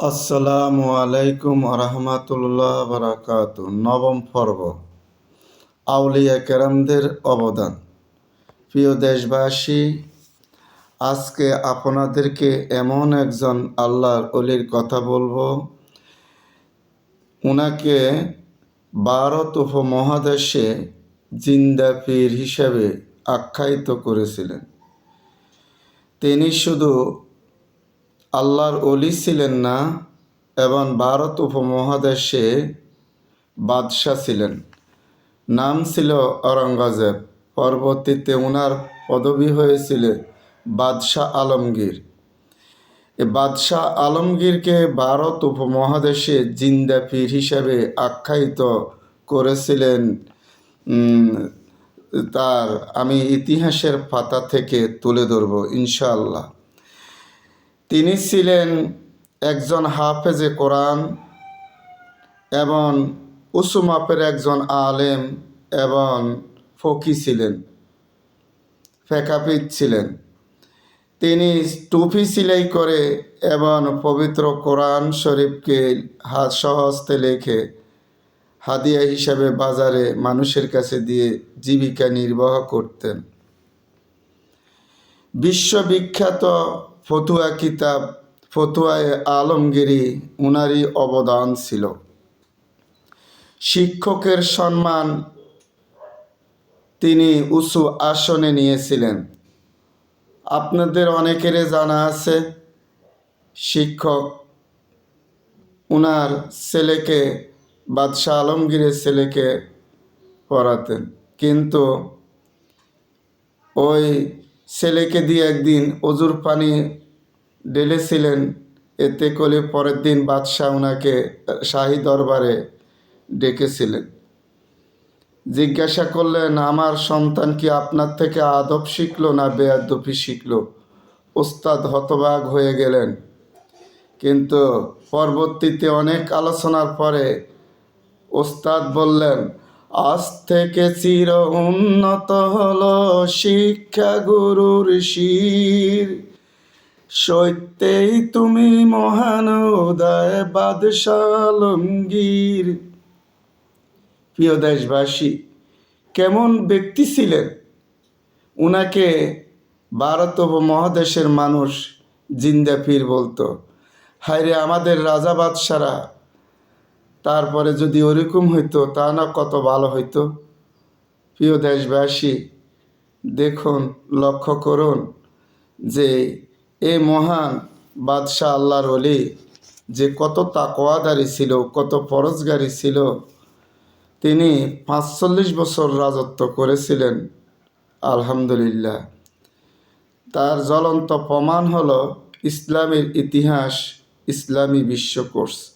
আসসালামু আলাইকুম রহমাতুল্লাহ বারাকাত। নবম পর্ব। আউলিয়া কেরামদের অবদান। প্রিয় দেশবাসী, আজকে আপনাদেরকে এমন একজন আল্লাহর অলির কথা বলব। উনাকে ভারত উপমহাদেশে জিন্দা পীর হিসেবে আখ্যায়িত করেছিলেন। তিনি শুধু আল্লাহর অলি ছিলেন না, এবং ভারত উপমহাদেশে বাদশাহ ছিলেন। নাম ছিল অরঙ্গজেব পরবর্তীতে ওনার পদবি হয়েছিল বাদশাহ আলমগীর। বাদশাহ আলমগীরকে ভারত উপমহাদেশে জিন্দা পীর হিসেবে আখ্যায়িত করেছিলেন তার আমি ইতিহাসের পাতা থেকে তুলে ধরব, ইনশাআল্লাহ। তিনি ছিলেন একজন হাফেজে কোরআন এবং উঁচু মাপের একজন আলেম এবং ফকি ছিলেন ফেকাপিত ছিলেন। তিনি টুপি সিলাই করে এবং পবিত্র কোরআন শরীফকে হাত সহস্তে লেখে, হাদিয়া হিসাবে বাজারে মানুষের কাছে দিয়ে জীবিকা নির্বাহ করতেন। বিশ্ববিখ্যাত ফতুয়া কিতাব, ফতুয়ায় আলমগিরি উনারই অবদান ছিল। শিক্ষকের সম্মান তিনি উঁচু আসনে নিয়েছিলেন। আপনাদের অনেকেরই জানা আছে, শিক্ষক উনার ছেলেকে, বাদশাহ আলমগীরের ছেলেকে পড়াতেন। কিন্তু ওই ছেলেকে দিয়ে একদিন অজুর পানি ঢেলেছিলেন। এতে করে পরের দিন বাদশাহ ওনাকে শাহী দরবারে ডেকেছিলেন। জিজ্ঞাসা করলেন, আমার সন্তান কি আপনার থেকে আদব শিখলো না বেয়াদবি শিখলো? ওস্তাদ হতবাগ হয়ে গেলেন। কিন্তু পরবর্তীতে অনেক আলোচনার পরে ওস্তাদ বললেন আজ থেকে চির উন্নত হল শিক্ষা গুরুর শির। সত্যেই তুমি মহান উদয় বাদশালঙ্গীর প্রিয় দেশবাসী, কেমন ব্যক্তি ছিলেন? উনাকে ভারত মহাদেশের মানুষ জিন্দা পীর বলতো। হায়রে আমাদের রাজা বাদশারা তারপরে যদি ওরকম হইতো, তা না কত ভালো হইতো। প্রিয় দেশবাসী, দেখুন, লক্ষ্য করুন যে এ মহান বাদশাহ আল্লাহর অলি যে কত তাকোয়াদারি ছিল, কত ফরজগারি ছিল, তিনি পাঁচচল্লিশ বছর রাজত্ব করেছিলেন, আলহামদুলিল্লাহ। তার জ্বলন্ত প্রমাণ হলো ইসলামের ইতিহাস, ইসলামী বিশ্বকোর্স